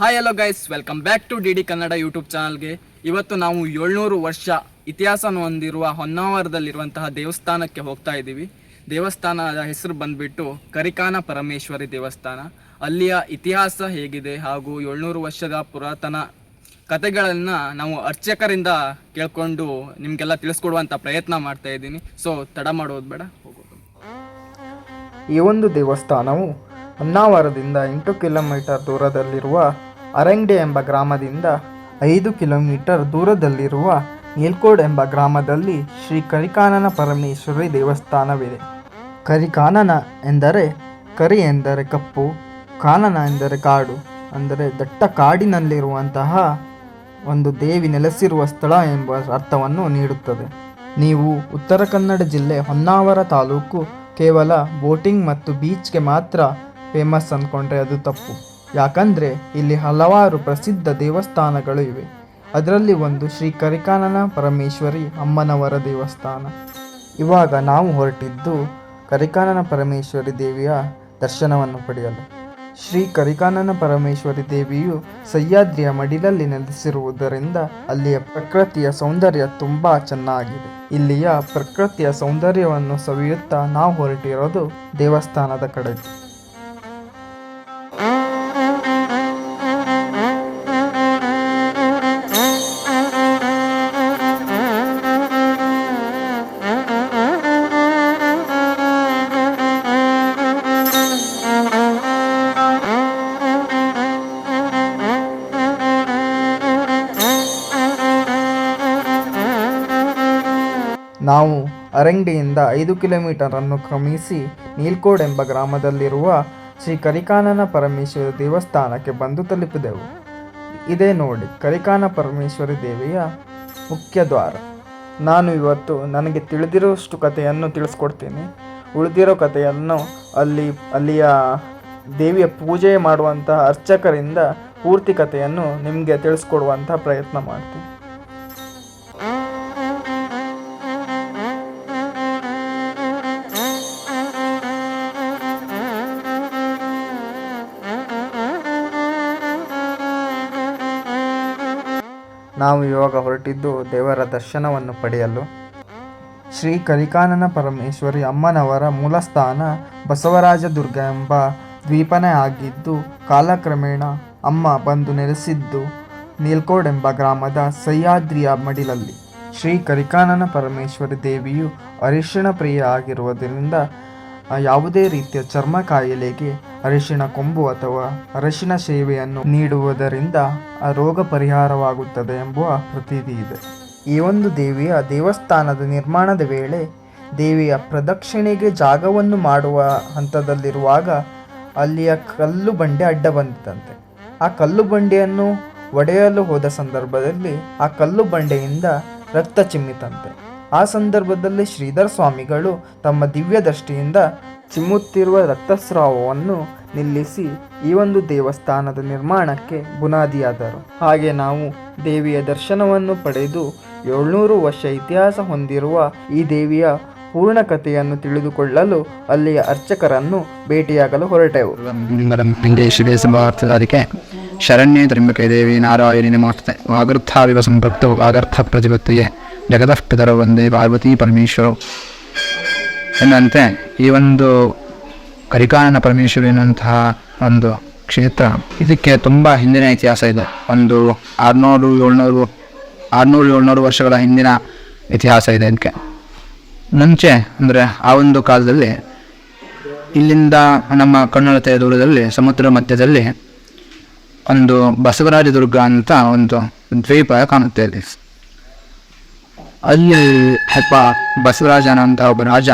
Hi hello guys welcome back to D D Kannada YouTube ಚಾನಲ್ಗೆ ಇವತ್ತು ನಾವು ಏಳ್ನೂರು ವರ್ಷ ಇತಿಹಾಸವನ್ನು ಹೊಂದಿರುವ ಹೊನ್ನಾವರದಲ್ಲಿರುವಂತಹ ದೇವಸ್ಥಾನಕ್ಕೆ ಹೋಗ್ತಾ ಇದ್ದೀವಿ. ದೇವಸ್ಥಾನದ ಹೆಸರು ಬಂದ್ಬಿಟ್ಟು ಕರಿಕಾನ ಪರಮೇಶ್ವರಿ ದೇವಸ್ಥಾನ. ಅಲ್ಲಿಯ ಇತಿಹಾಸ ಹೇಗಿದೆ ಹಾಗೂ ಏಳ್ನೂರು ವರ್ಷದ ಪುರಾತನ ಕತೆಗಳನ್ನು ನಾವು ಅರ್ಚಕರಿಂದ ಕೇಳ್ಕೊಂಡು ನಿಮಗೆಲ್ಲ ತಿಳಿಸ್ಕೊಡುವಂಥ ಪ್ರಯತ್ನ ಮಾಡ್ತಾ ಇದ್ದೀನಿ. ಸೊ ತಡ ಮಾಡೋದು ಬೇಡ ಹೋಗೋದು. ಈ ಒಂದು ದೇವಸ್ಥಾನವು ಹೊನ್ನಾವರದಿಂದ ಎಂಟು ಕಿಲೋಮೀಟರ್ ದೂರದಲ್ಲಿರುವ ಅರಂಗ್ಡೆ ಎಂಬ ಗ್ರಾಮದಿಂದ ಐದು ಕಿಲೋಮೀಟರ್ ದೂರದಲ್ಲಿರುವ ನೀಲ್ಕೋಡ್ ಎಂಬ ಗ್ರಾಮದಲ್ಲಿ ಶ್ರೀ ಕರಿಕಾನನ ಪರಮೇಶ್ವರಿ ದೇವಸ್ಥಾನವಿದೆ. ಕರಿಕಾನನ ಎಂದರೆ ಕರಿ ಎಂದರೆ ಕಪ್ಪು, ಕಾನನ ಎಂದರೆ ಕಾಡು, ಅಂದರೆ ದಟ್ಟ ಕಾಡಿನಲ್ಲಿರುವಂತಹ ಒಂದು ದೇವಿ ನೆಲೆಸಿರುವ ಸ್ಥಳ ಎಂಬ ಅರ್ಥವನ್ನು ನೀಡುತ್ತದೆ. ನೀವು ಉತ್ತರ ಕನ್ನಡ ಜಿಲ್ಲೆ ಹೊನ್ನಾವರ ತಾಲೂಕು ಕೇವಲ ಬೋಟಿಂಗ್ ಮತ್ತು ಬೀಚ್ಗೆ ಮಾತ್ರ ಫೇಮಸ್ ಅಂದ್ಕೊಂಡ್ರೆ ಅದು ತಪ್ಪು. ಯಾಕಂದರೆ ಇಲ್ಲಿ ಹಲವಾರು ಪ್ರಸಿದ್ಧ ದೇವಸ್ಥಾನಗಳು ಇವೆ. ಅದರಲ್ಲಿ ಒಂದು ಶ್ರೀ ಕರಿಕಾನನ ಪರಮೇಶ್ವರಿ ಅಮ್ಮನವರ ದೇವಸ್ಥಾನ. ಇವಾಗ ನಾವು ಹೊರಟಿದ್ದು ಕರಿಕಾನನ ಪರಮೇಶ್ವರಿ ದೇವಿಯ ದರ್ಶನವನ್ನು ಪಡೆಯಲು. ಶ್ರೀ ಕರಿಕಾನನ ಪರಮೇಶ್ವರಿ ದೇವಿಯು ಸಹ್ಯಾದ್ರಿಯ ಮಡಿಲಲ್ಲಿ ನೆಲೆಸಿರುವುದರಿಂದ ಅಲ್ಲಿಯ ಪ್ರಕೃತಿಯ ಸೌಂದರ್ಯ ತುಂಬ ಚೆನ್ನಾಗಿದೆ. ಇಲ್ಲಿಯ ಪ್ರಕೃತಿಯ ಸೌಂದರ್ಯವನ್ನು ಸವಿಯುತ್ತಾ ನಾವು ಹೊರಟಿರೋದು ದೇವಸ್ಥಾನದ ಕಡೆಗೆ. ಅರಂಡಿಯಿಂದ ಐದು ಕಿಲೋಮೀಟರ್ ಅನ್ನು ಕ್ರಮಿಸಿ ನೀಲ್ಕೋಡ್ ಎಂಬ ಗ್ರಾಮದಲ್ಲಿರುವ ಶ್ರೀ ಕರಿಕಾನನ ಪರಮೇಶ್ವರಿ ದೇವಸ್ಥಾನಕ್ಕೆ ಬಂದು ತಲುಪಿದೆವು. ಇದೇ ನೋಡಿ ಕರಿಕಾನ ಪರಮೇಶ್ವರಿ ದೇವಿಯ ಮುಖ್ಯ ದ್ವಾರ. ನಾನು ಇವತ್ತು ನನಗೆ ತಿಳಿದಿರುವಷ್ಟು ಕಥೆಯನ್ನು ತಿಳಿಸ್ಕೊಡ್ತೀನಿ. ಉಳಿದಿರೋ ಕಥೆಯನ್ನು ಅಲ್ಲಿ, ಅಲ್ಲಿಯ ದೇವಿಯ ಪೂಜೆ ಮಾಡುವಂತಹ ಅರ್ಚಕರಿಂದ ಪೂರ್ತಿ ಕಥೆಯನ್ನು ನಿಮಗೆ ತಿಳಿಸ್ಕೊಡುವಂತಹ ಪ್ರಯತ್ನ ಮಾಡ್ತೀನಿ. ನಾವು ಇವಾಗ ಹೊರಟಿದ್ದು ದೇವರ ದರ್ಶನವನ್ನು ಪಡೆಯಲು. ಶ್ರೀ ಕರಿಕಾನನ ಪರಮೇಶ್ವರಿ ಅಮ್ಮನವರ ಮೂಲಸ್ಥಾನ ಬಸವರಾಜದುರ್ಗ ಎಂಬ ದ್ವೀಪನೇ ಆಗಿದ್ದು, ಕಾಲಕ್ರಮೇಣ ಅಮ್ಮ ಬಂದು ನೆಲೆಸಿದ್ದು ನೀಲ್ಕೋಡ್ ಎಂಬ ಗ್ರಾಮದ ಸಹ್ಯಾದ್ರಿಯ ಮಡಿಲಲ್ಲಿ. ಶ್ರೀ ಕರಿಕಾನನ ಪರಮೇಶ್ವರಿ ದೇವಿಯು ಅರಿಶಿಣ ಪ್ರಿಯ ಆಗಿರುವುದರಿಂದ ಯಾವುದೇ ರೀತಿಯ ಚರ್ಮ ಕಾಯಿಲೆಗೆ ಅರಿಶಿಣ ಕೊಂಬು ಅಥವಾ ಅರಿಶಿನ ಸೇವೆಯನ್ನು ನೀಡುವುದರಿಂದ ಆ ರೋಗ ಪರಿಹಾರವಾಗುತ್ತದೆ ಎಂಬುವ ಪ್ರತೀತಿ ಇದೆ. ಈ ಒಂದು ದೇವಿಯ ದೇವಸ್ಥಾನದ ನಿರ್ಮಾಣದ ವೇಳೆ ದೇವಿಯ ಪ್ರದಕ್ಷಿಣೆಗೆ ಜಾಗವನ್ನು ಮಾಡುವ ಹಂತದಲ್ಲಿರುವಾಗ ಅಲ್ಲಿಯ ಕಲ್ಲು ಬಂಡೆ ಅಡ್ಡ ಬಂದಿತಂತೆ. ಆ ಕಲ್ಲು ಬಂಡೆಯನ್ನು ಒಡೆಯಲು ಹೋದ ಸಂದರ್ಭದಲ್ಲಿ ಆ ಕಲ್ಲು ಬಂಡೆಯಿಂದ ರಕ್ತ ಚಿಮ್ಮಿತಂತೆ. ಆ ಸಂದರ್ಭದಲ್ಲಿ ಶ್ರೀಧರ ಸ್ವಾಮಿಗಳು ತಮ್ಮ ದಿವ್ಯ ದೃಷ್ಟಿಯಿಂದ ಚಿಮ್ಮುತ್ತಿರುವ ರಕ್ತಸ್ರಾವವನ್ನು ನಿಲ್ಲಿಸಿ ಈ ಒಂದು ದೇವಸ್ಥಾನದ ನಿರ್ಮಾಣಕ್ಕೆ ಬುನಾದಿಯಾದರು. ಹಾಗೆ ನಾವು ದೇವಿಯ ದರ್ಶನವನ್ನು ಪಡೆದು ಏಳ್ನೂರು ವರ್ಷ ಇತಿಹಾಸ ಹೊಂದಿರುವ ಈ ದೇವಿಯ ಪೂರ್ಣ ಕಥೆಯನ್ನು ತಿಳಿದುಕೊಳ್ಳಲು ಅಲ್ಲಿಯ ಅರ್ಚಕರನ್ನು ಭೇಟಿಯಾಗಲು ಹೊರಟೆವು. ಅದಕ್ಕೆ ಶರಣ್ಯ ತ್ರ್ಯಂಬಕೆ ದೇವಿ ನಾರಾಯಣಿ ನಮೋಸ್ತುತೆ ವಾಗರ್ಥಾವಿವ ಸಂಪತ್ತು ವಾಗರ್ಥ ಪ್ರತಿಪತ್ತಿಗೆ ಜಗತಃ ಪಿತರ ಒಂದೇ ಪಾರ್ವತಿ ಪರಮೇಶ್ವರು. ಎಂದಂತೆ ಈ ಒಂದು ಕರಿಕಾನನ ಪರಮೇಶ್ವರ ಎನ್ನುವಂತಹ ಒಂದು ಕ್ಷೇತ್ರ, ಇದಕ್ಕೆ ತುಂಬ ಹಿಂದಿನ ಇತಿಹಾಸ ಇದೆ. ಒಂದು ಆರುನೂರು ಏಳ್ನೂರು ಆರುನೂರು ಏಳ್ನೂರು ವರ್ಷಗಳ ಹಿಂದಿನ ಇತಿಹಾಸ ಇದೆ ಇದಕ್ಕೆ. ಮುಂಚೆ, ಅಂದರೆ ಆ ಒಂದು ಕಾಲದಲ್ಲಿ, ಇಲ್ಲಿಂದ ನಮ್ಮ ಕಣ್ಣಳತೆಯ ದೂರದಲ್ಲಿ, ಸಮುದ್ರ ಮಧ್ಯದಲ್ಲಿ ಒಂದು ಬಸವರಾಜ ದುರ್ಗ ಅಂತ ಒಂದು ದ್ವೀಪ ಕಾಣುತ್ತೆ ಅಲ್ಲಿ ಅಲ್ಲಿ ಹೆಪ್ಪ ಬಸವರಾಜನ ಅಂತ ಒಬ್ಬ ರಾಜ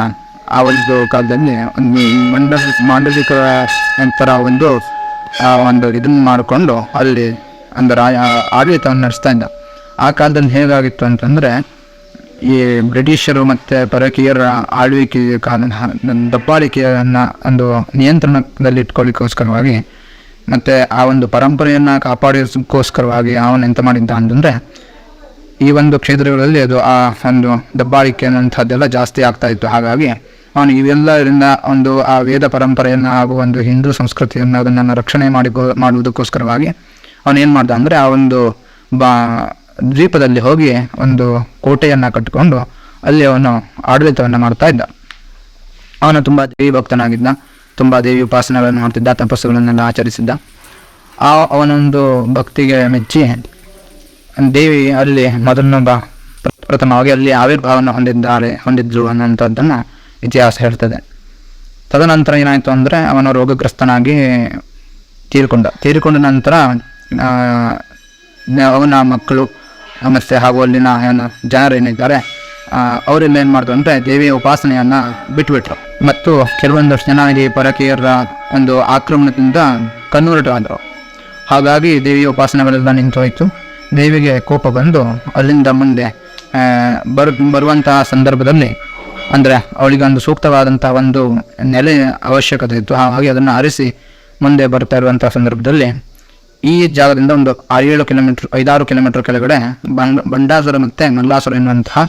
ಆ ಒಂದು ಕಾಲದಲ್ಲಿ ಒಂದು ಮಂಡಲ ಮಾಂಡಲಿಕ ನಂತರ ಒಂದು ಒಂದು ಇದನ್ನ ಮಾಡಿಕೊಂಡು ಅಲ್ಲಿ ಒಂದು ರಾಯ ಆಡಳಿತವನ್ನು ನಡೆಸ್ತಾ ಇದ್ದ. ಆ ಕಾಲದಲ್ಲಿ ಹೇಗಾಗಿತ್ತು ಅಂತಂದರೆ, ಈ ಬ್ರಿಟಿಷರು ಮತ್ತು ಪರಕೀಯರ ಆಳ್ವಿಕೆ ಕಾಲ ದಬ್ಬಾಳಿಕೆಯನ್ನು ಒಂದು ನಿಯಂತ್ರಣದಲ್ಲಿ ಇಟ್ಕೊಳ್ಳಿಕ್ಕೋಸ್ಕರವಾಗಿ, ಮತ್ತು ಆ ಒಂದು ಪರಂಪರೆಯನ್ನು ಕಾಪಾಡೋಕ್ಕೋಸ್ಕರವಾಗಿ ಅವನು ಎಂತ ಮಾಡಿದ್ದ ಅಂತಂದರೆ ಈ ಒಂದು ಕ್ಷೇತ್ರಗಳಲ್ಲಿ ಅದು ಆ ಒಂದು ದಬ್ಬಾಳಿಕೆ ಅನ್ನುವಂಥದ್ದೆಲ್ಲ ಜಾಸ್ತಿ ಆಗ್ತಾ ಇತ್ತು. ಹಾಗಾಗಿ ಅವನು ಇವೆಲ್ಲರಿಂದ ಒಂದು ಆ ವೇದ ಪರಂಪರೆಯನ್ನು ಹಾಗೂ ಒಂದು ಹಿಂದೂ ಸಂಸ್ಕೃತಿಯನ್ನು ಅದನ್ನು ರಕ್ಷಣೆ ಮಾಡಿ ಮಾಡುವುದಕ್ಕೋಸ್ಕರವಾಗಿ ಅವನು ಏನು ಮಾಡ್ದ ಅಂದರೆ ಆ ಒಂದು ಬಾ, ದ್ವೀಪದಲ್ಲಿ ಹೋಗಿ ಒಂದು ಕೋಟೆಯನ್ನು ಕಟ್ಟಿಕೊಂಡು ಅಲ್ಲಿ ಅವನು ಆಡಳಿತವನ್ನು ಮಾಡ್ತಾ ಇದ್ದ. ಅವನು ತುಂಬ ದೇವಿ ಭಕ್ತನಾಗಿದ್ದ ತುಂಬ ದೇವಿ ಉಪಾಸನೆಗಳನ್ನು ಮಾಡ್ತಿದ್ದ, ತಪಸ್ಸುಗಳನ್ನೆಲ್ಲ ಆಚರಿಸಿದ್ದ. ಆ, ಅವನೊಂದು ಭಕ್ತಿಗೆ ಮೆಚ್ಚಿ ದೇವಿ ಅಲ್ಲಿ ಮೊದಲನೇ ಬ ಪ್ರ- ಪ್ರಥಮವಾಗಿ ಅಲ್ಲಿ ಆವಿರ್ಭಾವನ ಹೊಂದಿದ್ದಾರೆ ಹೊಂದಿದ್ರು ಅನ್ನೋಂಥದ್ದನ್ನು ಇತಿಹಾಸ ಹೇಳ್ತದೆ. ತದನಂತರ ಏನಾಯಿತು ಅಂದರೆ ಅವನು ರೋಗಗ್ರಸ್ತನಾಗಿ ತೀರಿಕೊಂಡ. ತೀರಿಕೊಂಡ ನಂತರ ಅವನ ಮಕ್ಕಳು ಮತ್ತು ಹಾಗೂ ಅಲ್ಲಿನ ಏನು ಜನರು ಏನಿದ್ದಾರೆ ಅವರೆಲ್ಲ ಏನು ಮಾಡಿದ್ರು ಅಂದರೆ ದೇವಿಯ ಉಪಾಸನೆಯನ್ನು ಬಿಟ್ಟುಬಿಟ್ರು ಮತ್ತು ಕೆಲವೊಂದಷ್ಟು ಜನ ಇಲ್ಲಿ ಪರಕೀಯರ ಒಂದು ಆಕ್ರಮಣದಿಂದ ಕಣ್ಣೂರಟಾದರು. ಹಾಗಾಗಿ ದೇವಿಯ ಉಪಾಸನೆಗಳೆಲ್ಲ ನಿಂತು ಹೋಯಿತು ದೇವಿಗೆ ಕೋಪ ಬಂದು ಅಲ್ಲಿಂದ ಮುಂದೆ ಬರು, ಬರುವಂತಹ ಸಂದರ್ಭದಲ್ಲಿ, ಅಂದರೆ ಅವಳಿಗೊಂದು ಸೂಕ್ತವಾದಂಥ ಒಂದು ನೆಲೆ ಅವಶ್ಯಕತೆ ಇತ್ತು. ಹಾಗಾಗಿ ಅದನ್ನು ಆರಿಸಿ ಮುಂದೆ ಬರ್ತಾ ಇರುವಂಥ ಸಂದರ್ಭದಲ್ಲಿ ಈ ಜಾಗದಿಂದ ಒಂದು ಆರೇಳು ಕಿಲೋಮೀಟ್ರ್, ಐದಾರು ಕಿಲೋಮೀಟರ್ ಕೆಳಗಡೆ ಬಂಡ ಬಂಡಾಸುರ ಮತ್ತು ಮಲ್ಲಾಸುರ ಎನ್ನುವಂತಹ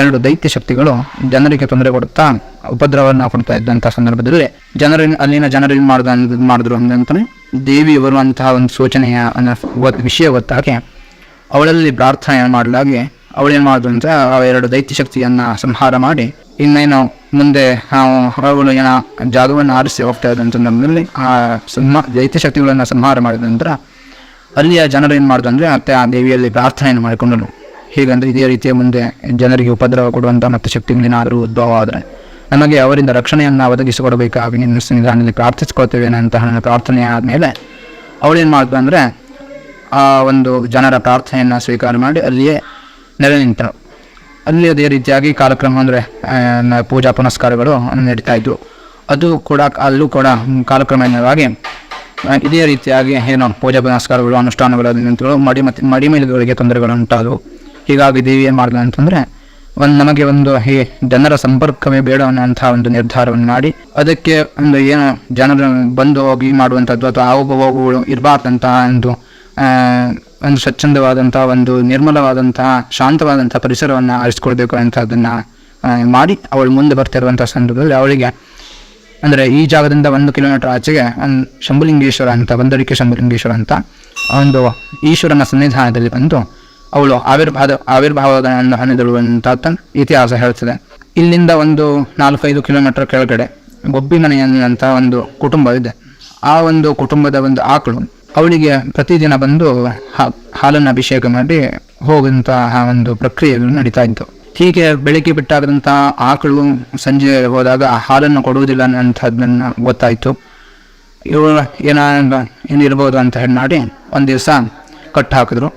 ಎರಡು ದೈತ್ಯ ಶಕ್ತಿಗಳು ಜನರಿಗೆ ತೊಂದರೆ ಕೊಡುತ್ತಾ ಉಪದ್ರವವನ್ನು ಕೊಡ್ತಾ ಇದ್ದಂಥ ಸಂದರ್ಭದಲ್ಲಿ ಜನರ ಅಲ್ಲಿನ ಜನರು ಏನು ಮಾಡ್ದ, ಮಾಡಿದ್ರು ಅಂದ್ರೆ ದೇವಿ ಬರುವಂತಹ ಒಂದು ಸೂಚನೆಯ ವಿಷಯ ಗೊತ್ತಾಗಿ ಅವಳಲ್ಲಿ ಪ್ರಾರ್ಥನೆ ಮಾಡಲಾಗಿ ಅವಳೇನು ಮಾಡಿದ್ರು ಆ ಎರಡು ದೈತ್ಯ ಶಕ್ತಿಯನ್ನು ಸಂಹಾರ ಮಾಡಿ ಇನ್ನೇನು ಮುಂದೆ ಅವಳು ಏನೋ ಜಾಗವನ್ನು ಆರಿಸಿ ಹೋಗ್ತಾ ಇದ್ದ ಸಂದರ್ಭದಲ್ಲಿ ಆ ಸಂಹ ದೈತ್ಯ ಶಕ್ತಿಗಳನ್ನು ಸಂಹಾರ ಮಾಡಿದ ನಂತರ ಅಲ್ಲಿಯ ಜನರು ಏನು ಮಾಡಿದ್ರು ಅಂದರೆ ಮತ್ತೆ ಆ ದೇವಿಯಲ್ಲಿ ಪ್ರಾರ್ಥನೆಯನ್ನು ಮಾಡಿಕೊಂಡರು. ಹೀಗಂದ್ರೆ ಇದೇ ರೀತಿಯ ಮುಂದೆ ಜನರಿಗೆ ಉಪದ್ರವ ಕೊಡುವಂಥ ಮತ್ತು ಶಕ್ತಿಗಳೇನಾದರೂ ಉದ್ಭವ ಆದರೆ ನಮಗೆ ಅವರಿಂದ ರಕ್ಷಣೆಯನ್ನು ಒದಗಿಸಿಕೊಡಬೇಕಾಗಿ ನಿನ್ನ ಸನ್ನಿಧಾನದಲ್ಲಿ ಪ್ರಾರ್ಥಿಸ್ಕೊಳ್ತೇವೆ ಅನ್ನಂತಹ ಪ್ರಾರ್ಥನೆ ಆದಮೇಲೆ ಅವಳೇನು ಮಾಡಿದ್ರು ಅಂದರೆ ಆ ಒಂದು ಜನರ ಪ್ರಾರ್ಥನೆಯನ್ನು ಸ್ವೀಕಾರ ಮಾಡಿ ಅಲ್ಲಿಯೇ ನೆಲೆ ನಿಂತರು. ಅಲ್ಲಿ ಅದೇ ರೀತಿಯಾಗಿ ಕಾರ್ಯಕ್ರಮ ಅಂದರೆ ಪೂಜಾ ಪುನಸ್ಕಾರಗಳು ನಡೀತಾ ಇದ್ವು. ಅದು ಕೂಡ ಅಲ್ಲೂ ಕೂಡ ಕಾಲಕ್ರಮೇಣವಾಗಿ ಇದೇ ರೀತಿಯಾಗಿ ಏನು ಪೂಜಾ ಪುನಸ್ಕಾರಗಳು ಅನುಷ್ಠಾನಗಳು ನಿಂತುಗಳು ಮಡಿ ಮತ್ತು ಮಡಿಮೇಲುಗಳಿಗೆ ತೊಂದರೆಗಳು ಉಂಟಾದವು. ಹೀಗಾಗಿ ದೇವಿ ಏನು ಮಾಡಿದ ಅಂತಂದರೆ ಒಂದು ನಮಗೆ ಒಂದು ಈ ಜನರ ಸಂಪರ್ಕವೇ ಬೇಡ ಅನ್ನೋಂಥ ಒಂದು ನಿರ್ಧಾರವನ್ನು ಮಾಡಿ ಅದಕ್ಕೆ ಒಂದು ಏನು ಜನರು ಬಂದು ಹೋಗಿ ಮಾಡುವಂಥದ್ದು ಅಥವಾ ಆವು ಹೋಗುಗಳು ಇರಬಾರ್ದಂತಹ ಒಂದು ಆ, ಒಂದು ಸ್ವಚ್ಛಂದವಾದಂಥ ಒಂದು ನಿರ್ಮಲವಾದಂತಹ ಶಾಂತವಾದಂಥ ಪರಿಸರವನ್ನು ಆರಿಸ್ಕೊಳ್ಬೇಕು ಅಂತದನ್ನು ಮಾಡಿ ಅವಳು ಮುಂದೆ ಬರ್ತಿರುವಂಥ ಸಂದರ್ಭದಲ್ಲಿ ಅವಳಿಗೆ, ಅಂದರೆ ಈ ಜಾಗದಿಂದ ಒಂದು ಕಿಲೋಮೀಟರ್ ಆಚೆಗೆ ಒಂದು ಶಂಭುಲಿಂಗೇಶ್ವರ ಅಂತ ಬಂದಡಿಕೆ ಶಂಭುಲಿಂಗೇಶ್ವರ ಅಂತ, ಒಂದು ಈಶ್ವರನ ಸನ್ನಿಧಾನದಲ್ಲಿ ಬಂದು ಅವಳು ಆವಿರ್ಭಾವ ಆವಿರ್ಭಾವದ ಹಣಿದಳು ಅಂತ ಇತಿಹಾಸ ಹೇಳ್ತದೆ. ಇಲ್ಲಿಂದ ಒಂದು ನಾಲ್ಕೈದು ಕಿಲೋಮೀಟರ್ ಕೆಳಗಡೆ ಅಂತ ಒಂದು ಕುಟುಂಬ ಇದೆ ಆ ಒಂದು ಕುಟುಂಬದ ಒಂದು ಆಕಳು ಅವಳಿಗೆ ಪ್ರತಿದಿನ ಬಂದು ಹಾಲನ್ನು ಅಭಿಷೇಕ ಮಾಡಿ ಹೋಗುವಂತಹ ಒಂದು ಪ್ರಕ್ರಿಯೆಗಳು ನಡೀತಾ ಇತ್ತು. ಹೀಗೆ ಬೆಳಗ್ಗೆ ಬಿಟ್ಟಾಗದಂತಹ ಆಕಳು ಸಂಜೆ ಹೋದಾಗ ಹಾಲನ್ನು ಕೊಡುವುದಿಲ್ಲ ಅನ್ನೋಂಥದ್ದನ್ನು ಗೊತ್ತಾಯಿತು. ಇವಳು ಏನ, ಏನಿರ್ಬೋದು ಅಂತ ಹೇಳಿ ಮಾಡಿ ಒಂದು ದಿವಸ ಕಟ್ಟು ಹಾಕಿದ್ರು.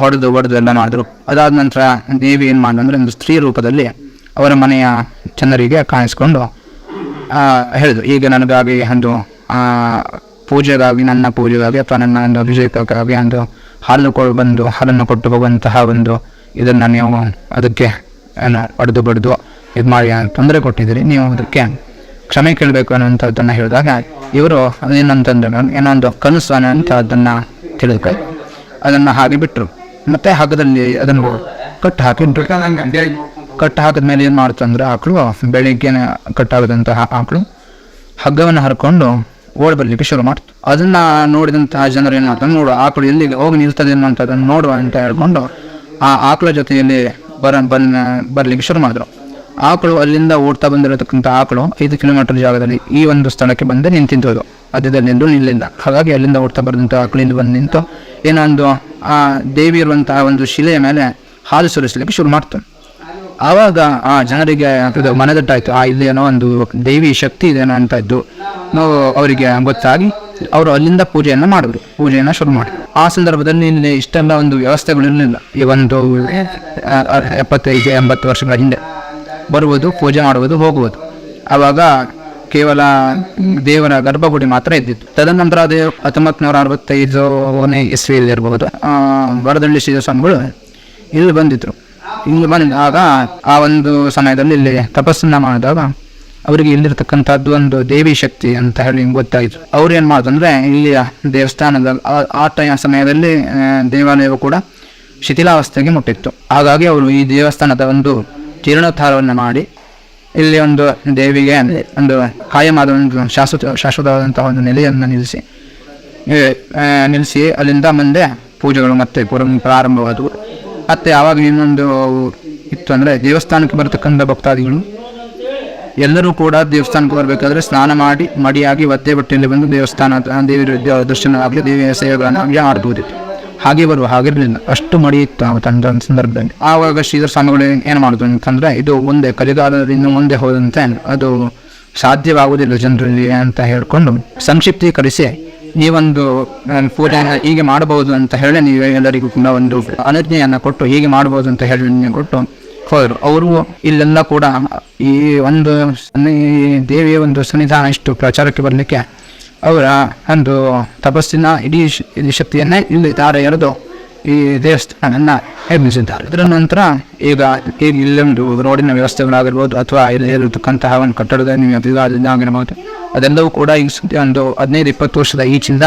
ಹೊಡೆದು ಹೊಡೆದು ಎಲ್ಲ ಮಾಡಿದ್ರು ಅದಾದ ನಂತರ ದೇವಿ ಏನು ಮಾಡಿದ್ರೆ ಒಂದು ಸ್ತ್ರೀ ರೂಪದಲ್ಲಿ ಅವರ ಮನೆಯ ಜನರಿಗೆ ಕಾಣಿಸ್ಕೊಂಡು ಹೇಳಿದ್ರು, ಈಗ ನನಗಾಗಿ ಒಂದು ಪೂಜೆಗಾಗಿ ನನ್ನ ಪೂಜೆಗಾಗಿ ಅಥವಾ ನನ್ನ ಒಂದು ಅಭಿಷೇಕಕ್ಕಾಗಿ ಒಂದು ಹಾಲು ಕೊ ಬಂದು, ಹಾಲನ್ನು ಕೊಟ್ಟು ಹೋಗುವಂತಹ ಒಂದು ಇದನ್ನು ನೀವು ಅದಕ್ಕೆ ಹೊಡೆದು ಬಡ್ದು ಇದು ಮಾಡಿ ತೊಂದರೆ ಕೊಟ್ಟಿದ್ದೀರಿ, ನೀವು ಅದಕ್ಕೆ ಕ್ಷಮೆ ಕೇಳಬೇಕು ಅನ್ನುವಂಥದ್ದನ್ನು ಹೇಳಿದಾಗ, ಇವರು ಏನಂತಂದ್ರೆ ಏನೊಂದು ಕನಸು ಅನ್ನೋಂಥದ್ದನ್ನು ತಿಳಿದ್ಕೊ ಅದನ್ನು ಹಾಗೆ ಬಿಟ್ಟರು ಮತ್ತೆ ಹಗ್ಗದಲ್ಲಿ ಅದನ್ನು ಕಟ್ಟು ಹಾಕಿ ಕಟ್ಟು ಹಾಕಿದ ಮೇಲೆ ಏನು ಮಾಡ್ತಂದ್ರೆ, ಆಕಳು ಬೆಳಿಗ್ಗೆ ಕಟ್ಟಾಗದಂತಹ ಆಕಳು ಹಗ್ಗವನ್ನು ಹರ್ಕೊಂಡು ಓಡಿ ಬರಲಿಕ್ಕೆ ಶುರು ಮಾಡ್ತು. ಅದನ್ನ ನೋಡಿದಂತಹ ಜನರು ಏನು ಮಾಡ್ತಾರೆ ನೋಡು ಆಕಳು ಎಲ್ಲಿಗೆ ಹೋಗಿ ನಿಲ್ತದೆ ಅನ್ನೋಂಥದ್ದನ್ನು ನೋಡುವ ಅಂತ ಹೇಳ್ಕೊಂಡು ಆ ಆಕಳ ಜೊತೆಯಲ್ಲಿ ಬರ ಬನ್ ಬರಲಿಕ್ಕೆ ಶುರು ಮಾಡಿದ್ರು. ಆಕಳು ಅಲ್ಲಿಂದ ಓಡ್ತಾ ಬಂದಿರತಕ್ಕಂಥ ಆಕಳು ಐದು ಕಿಲೋಮೀಟರ್ ಜಾಗದಲ್ಲಿ ಈ ಒಂದು ಸ್ಥಳಕ್ಕೆ ಬಂದು ನಿಂತಿದ್ದೋದು. ಅದ್ಯದಲ್ಲಿ ನಿಂತು ನಿಲ್ಲಿಂದ ಹಾಗಾಗಿ ಅಲ್ಲಿಂದ ಓಡ್ತಾ ಬರೆದಂಥ ಆಕಳಿಂದ ಇಲ್ಲಿ ಬಂದು ನಿಂತು ಏನೊಂದು ಆ ದೇವಿ ಇರುವಂತಹ ಒಂದು ಶಿಲೆಯ ಮೇಲೆ ಹಾಲು ಸುರಿಸಲಿಕ್ಕೆ ಶುರು ಮಾಡ್ತು. ಆವಾಗ ಆ ಜನರಿಗೆ ಮನದಟ್ಟಾಯಿತು. ಆ ಏನೋ ಒಂದು ದೇವಿ ಶಕ್ತಿ ಇದೇನೋ ಅಂತ ಇದ್ದು ನಾವು ಅವರಿಗೆ ಗೊತ್ತಾಗಿ ಅವರು ಅಲ್ಲಿಂದ ಪೂಜೆಯನ್ನು ಮಾಡಿದ್ರು. ಪೂಜೆಯನ್ನು ಶುರು ಮಾಡಿ ಆ ಸಂದರ್ಭದಲ್ಲಿ ಇಲ್ಲಿ ಇಷ್ಟೆಲ್ಲ ಒಂದು ವ್ಯವಸ್ಥೆಗಳು ಇರಲಿಲ್ಲ. ಈ ಒಂದು ಎಪ್ಪತ್ತೈದು, ಎಂಬತ್ತು ವರ್ಷಗಳ ಹಿಂದೆ. ಬರುವುದು, ಪೂಜೆ ಮಾಡುವುದು, ಹೋಗುವುದು. ಆವಾಗ ಕೇವಲ ದೇವರ ಗರ್ಭಗುಡಿ ಮಾತ್ರ ಇದ್ದಿತ್ತು. ತದನಂತರ ಅದೇ ಹತ್ತೊಂಬತ್ತು ನೂರ ಅರವತ್ತೈದನೇ ಇಸ್ವಿಯಲ್ಲಿ ಇರಬಹುದು ವರದಳ್ಳಿ ಶ್ರೀ ಸ್ವಾಮಿಗಳು ಇಲ್ಲಿ ಬಂದಿದ್ರು. ಇಲ್ಲಿ ಬಂದಾಗ ಆ ಒಂದು ಸಮಯದಲ್ಲಿ ಇಲ್ಲಿ ತಪಸ್ಸನ್ನ ಮಾಡಿದಾಗ ಅವರಿಗೆ ಇಲ್ಲಿರ್ತಕ್ಕಂಥದ್ದು ಒಂದು ದೇವಿ ಶಕ್ತಿ ಅಂತ ಹೇಳಿ ಗೊತ್ತಾಯಿತು. ಅವ್ರು ಏನು ಮಾಡೋದಂದ್ರೆ, ಇಲ್ಲಿಯ ದೇವಸ್ಥಾನದ, ಆ- ಟೈಮ್ ಸಮಯದಲ್ಲಿ ದೇವಾಲಯವು ಕೂಡ ಶಿಥಿಲಾವಸ್ಥೆಗೆ ಮುಟ್ಟಿತ್ತು. ಹಾಗಾಗಿ ಅವರು ಈ ದೇವಸ್ಥಾನದ ಒಂದು ಜೀರ್ಣೋದ್ಧಾರವನ್ನು ಮಾಡಿ, ಇಲ್ಲಿ ಒಂದು ದೇವಿಗೆ ಒಂದು ಕಾಯಮಾದ ಒಂದು ಶಾಶ್ವತ, ಶಾಶ್ವತವಾದಂತಹ ಒಂದು ನೆಲೆಯನ್ನು ನಿಲ್ಲಿಸಿ ನಿಲ್ಲಿಸಿ, ಅಲ್ಲಿಂದ ಮುಂದೆ ಪೂಜೆಗಳು ಮತ್ತೆ ಪುರ ಪ್ರಾರಂಭವಾದವು. ಮತ್ತೆ ಆವಾಗ ಇನ್ನೊಂದು ಇತ್ತು ಅಂದರೆ ದೇವಸ್ಥಾನಕ್ಕೆ ಬರತಕ್ಕಂಥ ಭಕ್ತಾದಿಗಳು ಎಲ್ಲರೂ ಕೂಡ ದೇವಸ್ಥಾನಕ್ಕೆ ಬರಬೇಕಾದ್ರೆ ಸ್ನಾನ ಮಾಡಿ, ಮಡಿಯಾಗಿ ಒತ್ತೆ ಬಟ್ಟೆಯಲ್ಲಿ ಬಂದು ದೇವಸ್ಥಾನ ದೇವಿ ದರ್ಶನ ಆಗಲಿ ದೇವಿಯ ಸೇವೆಗಳನ್ನಾಗಲಿ ಮಾಡ್ಬೋದಿತ್ತು ಹಾಗೆ ಬರುವ ಹಾಗಿರಲಿಲ್ಲ ಅಷ್ಟು ಮಡಿ ಇತ್ತು ಆ ತಂಡ ಸಂದರ್ಭದಲ್ಲಿ. ಆವಾಗ ಶ್ರೀಧರ ಸ್ವಾಮಿಗಳು ಏನು ಮಾಡಿದ್ರು ಅಂತಂದರೆ, ಇದು ಮುಂದೆ ಕಲಿಗಾಲದಿಂದ ಮುಂದೆ ಹೋದಂತೆ ಅದು ಸಾಧ್ಯವಾಗುವುದಿಲ್ಲ ಜನರಲ್ಲಿ ಅಂತ ಹೇಳಿಕೊಂಡು ಸಂಕ್ಷಿಪ್ತೀಕರಿಸಿ, ನೀವೊಂದು ಪೂಜೆ ಹೀಗೆ ಮಾಡಬಹುದು ಅಂತ ಹೇಳಿ ನೀವು ಎಲ್ಲರಿಗೂ ಕೂಡ ಒಂದು ಅನುಜ್ಞೆಯನ್ನು ಕೊಟ್ಟು ಹೀಗೆ ಮಾಡಬಹುದು ಅಂತ ಹೇಳಿ ಕೊಟ್ಟು ಹೋದರು. ಅವರು ಇಲ್ಲೆಲ್ಲ ಕೂಡ ಈ ಒಂದು ದೇವಿಯ ಒಂದು ಸನ್ನಿಧಾನ ಇಷ್ಟು ಪ್ರಚಾರಕ್ಕೆ ಬರಲಿಕ್ಕೆ ಅವರ ಒಂದು ತಪಸ್ಸಿನ ಇಡೀ ಶಕ್ತಿಯನ್ನೇ ಇಲ್ಲಿ ತಾರೆ ಎರೆದು ಈ ದೇವಸ್ಥಾನವನ್ನ ನಿರ್ಮಿಸಿದ್ದಾರೆ. ಇದರ ನಂತರ ಈಗ ಈಗ ಇಲ್ಲೊಂದು ರೋಡಿನ ವ್ಯವಸ್ಥೆಗಳಾಗಿರ್ಬೋದು ಅಥವಾ ಇಲ್ಲಿ ಇರತಕ್ಕಂತಹ ಒಂದು ಕಟ್ಟಡದ ನೀವು ಆಗಿರ್ಬೋದು ಅದೆಲ್ಲವೂ ಕೂಡ ಈಗ ಸದ್ಯ ಒಂದು ಹದಿನೈದು, ಇಪ್ಪತ್ತು ವರ್ಷದ ಈಚಿಂದ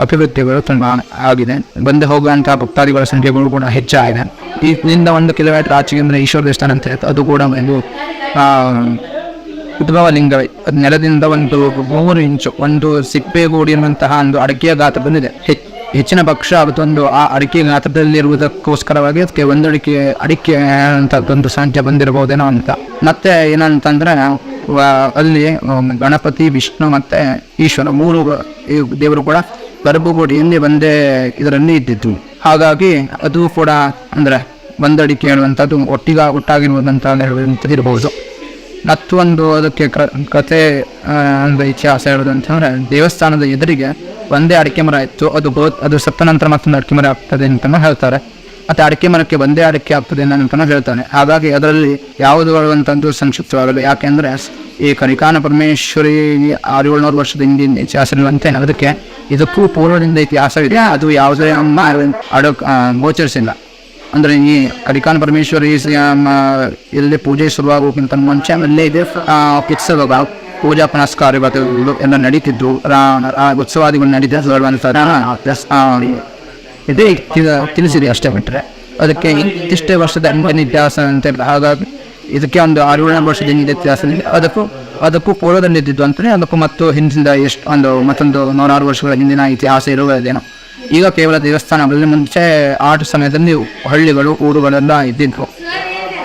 ಅಭಿವೃದ್ಧಿಗಳು ತುಂಬ ಆಗಿದೆ. ಬಂದು ಹೋಗುವಂತಹ ಭಕ್ತಾದಿಗಳ ಸಂಖ್ಯೆಗಳು ಕೂಡ ಹೆಚ್ಚಾಗಿದೆ. ಇದರಿಂದ ಒಂದು ಕಿಲೋಮೀಟರ್ ಆಚೆಗೆ ಅಂದರೆ ಈಶ್ವರ ದೇವಸ್ಥಾನ ಅಂತ ಅದು ಕೂಡ ಒಂದು ಉದ್ಭವ ಲಿಂಗವೇ ಅದು ನೆಲದಿಂದ ಒಂದು ಮೂರು ಇಂಚು, ಒಂದು ಸಿಪ್ಪೆಗೂಡಿರುವಂತಹ ಒಂದು ಅಡಕೆಯ ಗಾತ್ರ ಬಂದಿದೆ. ಹೆಚ್- ಹೆಚ್ಚಿನ ಪಕ್ಷ ಅದೊಂದು ಆ ಅಡಿಕೆ ಗಾತ್ರದಲ್ಲಿರುವುದಕ್ಕೋಸ್ಕರವಾಗಿ ಅದಕ್ಕೆ ಒಂದು ಅಡಿಕೆ ಅಡಿಕೆ ಅಂತದೊಂದು ಸಂಖ್ಯೆ ಬಂದಿರಬಹುದೇನೋ ಅಂತ. ಮತ್ತೆ ಏನಂತಂದ್ರೆ ಅಲ್ಲಿ ಗಣಪತಿ, ವಿಷ್ಣು ಮತ್ತೆ ಈಶ್ವರ ಮೂರು ದೇವರು ಕೂಡ ಗರ್ಭಗುಡಿಯಲ್ಲಿ ಒಂದೇ ಇದರಲ್ಲಿ ಇದ್ದಿದ್ದು. ಹಾಗಾಗಿ ಅದು ಕೂಡ ಅಂದ್ರೆ ಒಂದಡಿಕೆ ಹೇಳುವಂಥದ್ದು ಒಟ್ಟಿಗ ಒಟ್ಟಾಗಿರುವುದಂತ ಹೇಳುವಂಥದ್ದು ಇರಬಹುದು ಮತ್ತೊಂದು ಅದಕ್ಕೆ ಕತೆ ಅಂದರೆ ಇತಿಹಾಸ ಹೇಳೋದು ಅಂತಂದ್ರೆ ದೇವಸ್ಥಾನದ ಎದುರಿಗೆ ಒಂದೇ ಅಡಿಕೆ ಮರ ಇತ್ತು. ಅದು ಅದು ಸತ್ತ ನಂತರ ಮತ್ತೊಂದು ಅಡಿಕೆ ಮರ ಆಗ್ತದೆ ಅಂತಲೂ ಹೇಳ್ತಾರೆ. ಮತ್ತೆ ಅಡಿಕೆ ಮರಕ್ಕೆ ಒಂದೇ ಅಡಿಕೆ ಆಗ್ತದೆ ನನ್ನ ಹೇಳ್ತಾನೆ. ಹಾಗಾಗಿ ಅದರಲ್ಲಿ ಯಾವುದು ಒಳಗಂತಂದು ಸಂಕ್ಷಿಪ್ತವಾಗಲು. ಯಾಕೆಂದ್ರೆ ಈ ಕರಿಕಾನ ಪರಮೇಶ್ವರಿ ಆರು ಏಳ್ನೂರು ವರ್ಷದ ಹಿಂದಿನ ಇತಿಹಾಸ ಇರುವಂತೆ ಅದಕ್ಕೆ ಇದಕ್ಕೂ ಪೂರ್ವದಿಂದ ಇತಿಹಾಸವಿದೆ. ಅದು ಯಾವುದೇ ನಮ್ಮ ಅಡು ಗೋಚರಿಸಿಲ್ಲ. ಅಂದರೆ ಈ ಕರಿಕಾನ ಪರಮೇಶ್ವರಿ ಇಲ್ಲಿ ಪೂಜೆ ಶುರುವಾಗೋಕ್ಕಿಂತ ಮುಂಚೆ ಅಲ್ಲೇ ಇದೆ. ಆ, ಉತ್ಸವ ಪೂಜಾ ಪುನಸ್ಕಾರಗಳು ಎಲ್ಲ ನಡೀತಿದ್ದು ಉತ್ಸವಾದಿಗಳು ನಡೀತಾ ಇದೇ ತಿಳಿಸಿರಿ ಅಷ್ಟೇ ಬಿಟ್ಟರೆ ಅದಕ್ಕೆ ಇಷ್ಟೇ ವರ್ಷದ ಎಂಟನೇ ಇತಿಹಾಸ ಅಂತ ಹಾಗಾಗಿ ಇದಕ್ಕೆ ಒಂದು ಆರು ಏಳನೇ ವರ್ಷದ ಹಿಂದಿನ ಇತಿಹಾಸ ಅದಕ್ಕೂ ಅದಕ್ಕೂ ಪೂರ್ವದಲ್ಲಿ ಇದ್ದಿದ್ದು ಅಂತಲೇ ಅದಕ್ಕೂ ಮತ್ತು ಹಿಂದಿನ ಎಷ್ಟು, ಒಂದು ಮತ್ತೊಂದು ನೂರಾರು ವರ್ಷಗಳ ಹಿಂದಿನ ಇತಿಹಾಸ ಇರುವುದೇನೋ. ಈಗ ಕೇವಲ ದೇವಸ್ಥಾನಗಳಲ್ಲಿ ಮುಂಚೆ ಆಟ ಸಮಯದಲ್ಲಿ ಹಳ್ಳಿಗಳು, ಊರುಗಳೆಲ್ಲ ಇದ್ದಿದ್ವು.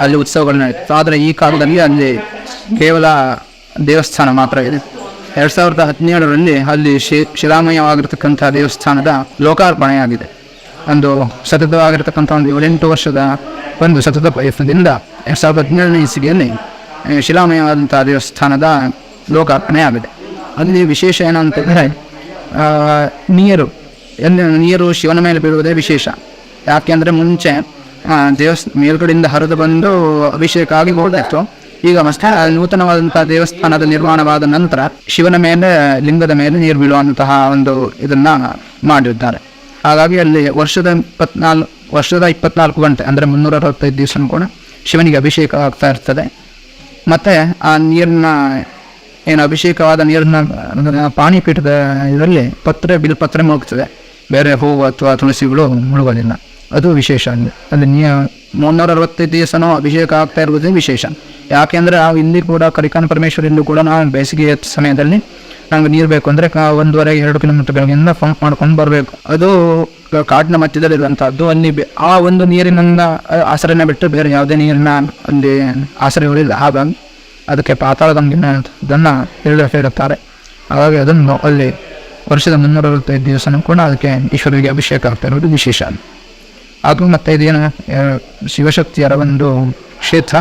ಅಲ್ಲಿ ಉತ್ಸವಗಳು ನಡೀತು ಆದರೆ ಈ ಕಾಲದಲ್ಲಿ ಅಲ್ಲಿ ಕೇವಲ ದೇವಸ್ಥಾನ ಮಾತ್ರ ಇದೆ. ಎರಡು ಸಾವಿರದ ಹದಿನೇಳರಲ್ಲಿ ಅಲ್ಲಿ ಶಿ ಶಿಲಾಮಯವಾಗಿರ್ತಕ್ಕಂಥ ದೇವಸ್ಥಾನದ ಲೋಕಾರ್ಪಣೆಯಾಗಿದೆ. ಒಂದು ಸತತವಾಗಿರತಕ್ಕಂಥ ಒಂದು ಏಳೆಂಟು ವರ್ಷದ ಒಂದು ಸತತ ಪ್ರಯತ್ನದಿಂದ ಎರಡು ಸಾವಿರದ ಹದಿನೇಳನೇ ಇಸವಿಯಲ್ಲಿ ಶಿಲಾಮಯವಾದಂಥ ದೇವಸ್ಥಾನದ ಲೋಕಾರ್ಪಣೆ ಆಗಿದೆ. ಅಲ್ಲಿ ವಿಶೇಷ ಏನಂತಂದರೆ ನೀರು, ಎಲ್ಲಿ ನೀರು ಶಿವನ ಮೇಲೆ ಬೀಳುವುದೇ ವಿಶೇಷ. ಯಾಕೆಂದರೆ ಮುಂಚೆ ದೇವಸ್, ಮೇಲ್ಗಡೆಯಿಂದ ಹರಿದು ಬಂದು ಅಭಿಷೇಕ ಆಗಿ ಹೋದಾಯ್ತು ಈಗ ಮತ್ತೆ ನೂತನವಾದಂತಹ ದೇವಸ್ಥಾನದ ನಿರ್ಮಾಣವಾದ ನಂತರ ಶಿವನ ಮೇಲೆ, ಲಿಂಗದ ಮೇಲೆ ನೀರು ಬೀಳುವಂತಹ ಒಂದು ಇದನ್ನ ಮಾಡಿರ್ತಾರೆ ಹಾಗಾಗಿ ಅಲ್ಲಿ ವರ್ಷದ ಇಪ್ಪತ್ನಾಲ್ಕು ವರ್ಷದ ಇಪ್ಪತ್ನಾಲ್ಕು ಗಂಟೆ, ಅಂದರೆ ಮುನ್ನೂರ ಅರವತ್ತೈದು ದಿವಸ ಕೂಡ ಶಿವನಿಗೆ ಅಭಿಷೇಕ ಆಗ್ತಾ ಇರ್ತದೆ. ಮತ್ತು ಆ ನೀರನ್ನ ಏನು ಅಭಿಷೇಕವಾದ ನೀರನ್ನ ಪಾನಿಪೀಠದ ಇದರಲ್ಲಿ ಪತ್ರೆ ಬಿಲ್ಪತ್ರೆ ಮುಳುಗ್ತದೆ. ಬೇರೆ ಹೂವು ಅಥವಾ ತುಳಸಿಗಳು ಮುಳುಗೋದಿಲ್ಲ. ಅದು ವಿಶೇಷ. ಅಲ್ಲಿ ನೀ ಮುನ್ನೂರ ಅರವತ್ತೈದು ದಿವಸನೂ ಅಭಿಷೇಕ ಆಗ್ತಾ ಇರುವುದೇ ವಿಶೇಷ. ಯಾಕೆಂದರೆ ನಾವು ಇಲ್ಲಿ ಕೂಡ ಕರಿಕಾನ ಪರಮೇಶ್ವರಿಂದು ಕೂಡ ನಾವು ಬೇಸಿಗೆಯ ಸಮಯದಲ್ಲಿ ನಮ್ಗೆ ನೀರು ಬೇಕು ಅಂದರೆ ಒಂದೂವರೆ, ಎರಡು ಕಿಲೋಮೀಟರ್ ಬೆಳಗ್ಗೆಯಿಂದ ಪಂಪ್ ಮಾಡ್ಕೊಂಡು ಬರಬೇಕು. ಅದು ಕಾಡಿನ ಮಧ್ಯದಲ್ಲಿರುವಂಥದ್ದು. ಅಲ್ಲಿ ಆ ಒಂದು ನೀರಿನಿಂದ ಆಸರೆನ ಬಿಟ್ಟು ಬೇರೆ ಯಾವುದೇ ನೀರಿನ ಅಲ್ಲಿ ಆಸರೆಗಳಿಲ್ಲ ಹಾಗಾಗಿ ಅದಕ್ಕೆ ಪಾತಾಳದಂಗಿನ ಅದನ್ನು ಹೇಳಿ ಹೇಳುತ್ತಾರೆ. ಹಾಗಾಗಿ ಅದನ್ನು ಅಲ್ಲಿ ವರ್ಷದ ಮುನ್ನೂರ ಅರವತ್ತೈದು ದಿವಸನೂ ಕೂಡ ಅದಕ್ಕೆ ಈಶ್ವರಿಗೆ ಅಭಿಷೇಕ ಆಗ್ತಾ ಇರೋದು ವಿಶೇಷ. ಅದು ಮತ್ತು ಇದೇನು ಶಿವಶಕ್ತಿಯರ ಒಂದು ಕ್ಷೇತ್ರ,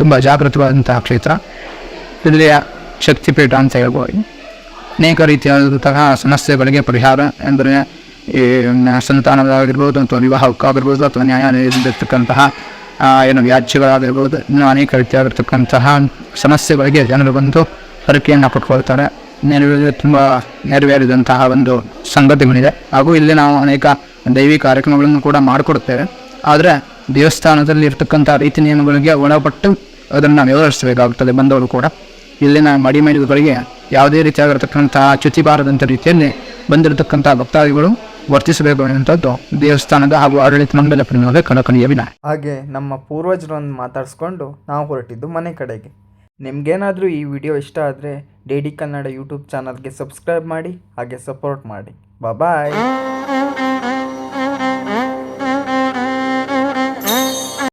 ತುಂಬ ಜಾಗೃತವಾದಂತಹ ಕ್ಷೇತ್ರ. ಇಲ್ಲಿಯ ಶಕ್ತಿಪೀಠ ಅಂತ ಹೇಳ್ಬೋದು. ಅನೇಕ ರೀತಿಯಾದಂತಹ ಸಮಸ್ಯೆಗಳಿಗೆ ಪರಿಹಾರ ಅಂದರೆ ಈ ಸಂತಾನದಾಗಿರ್ಬೋದು ಅಥವಾ ವಿವಾಹಕ್ಕಾಗಿರ್ಬೋದು ಅಥವಾ ನ್ಯಾಯಾಲಯದಲ್ಲಿರ್ತಕ್ಕಂತಹ ಏನು ವ್ಯಾಜ್ಯಗಳಾಗಿರ್ಬೋದು, ಇನ್ನೂ ಅನೇಕ ರೀತಿಯಾಗಿರ್ತಕ್ಕಂತಹ ಸಮಸ್ಯೆಗಳಿಗೆ ಜನರು ಬಂದು ಹರಕೆಯನ್ನು ಕೊಟ್ಕೊಳ್ತಾರೆ. ನೆರವೇರಿ ತುಂಬ ನೆರವೇರಿದಂತಹ ಒಂದು ಸಂಗತಿಗಳಿದೆ. ಹಾಗೂ ಇಲ್ಲಿ ನಾವು ಅನೇಕ ದೈವಿ ಕಾರ್ಯಕ್ರಮಗಳನ್ನು ಕೂಡ ಮಾಡಿಕೊಡುತ್ತೇವೆ. ಆದರೆ ದೇವಸ್ಥಾನದಲ್ಲಿ ಇರ್ತಕ್ಕಂಥ ರೀತಿ ನಿಯಮಗಳಿಗೆ ಒಳಪಟ್ಟು ಅದನ್ನು ವ್ಯವಹರಿಸಬೇಕಾಗುತ್ತದೆ ಬಂದವರು ಕೂಡ. ಇಲ್ಲಿನ ಮಡಿಮೇಡಿಗಳಿಗೆ ಯಾವುದೇ ರೀತಿಯಾಗಿರ್ತಕ್ಕಂಥ ಚ್ಯುತಿ ಬಾರದಂಥ ರೀತಿಯಲ್ಲಿ ಬಂದಿರತಕ್ಕಂಥ ಭಕ್ತಾದಿಗಳು ವರ್ತಿಸಬೇಕು ಅನ್ನುವಂಥದ್ದು ದೇವಸ್ಥಾನದ ಹಾಗೂ ಆಡಳಿತ ಮಂಡಲ ಪ್ರೇಮದ ಕಳಕಳಿಯ ವಿನ ಹಾಗೆ ನಮ್ಮ ಪೂರ್ವಜರನ್ನು ಮಾತಾಡಿಸ್ಕೊಂಡು ನಾವು ಹೊರಟಿದ್ದು ಮನೆ ಕಡೆಗೆ. ನಿಮಗೇನಾದರೂ ಈ ವಿಡಿಯೋ ಇಷ್ಟ ಆದರೆ ಡಿ ಡಿ ಕನ್ನಡ ಯೂಟ್ಯೂಬ್ ಚಾನಲ್ಗೆ ಸಬ್ಸ್ಕ್ರೈಬ್ ಮಾಡಿ, ಹಾಗೆ ಸಪೋರ್ಟ್ ಮಾಡಿ. ಬಾಯ್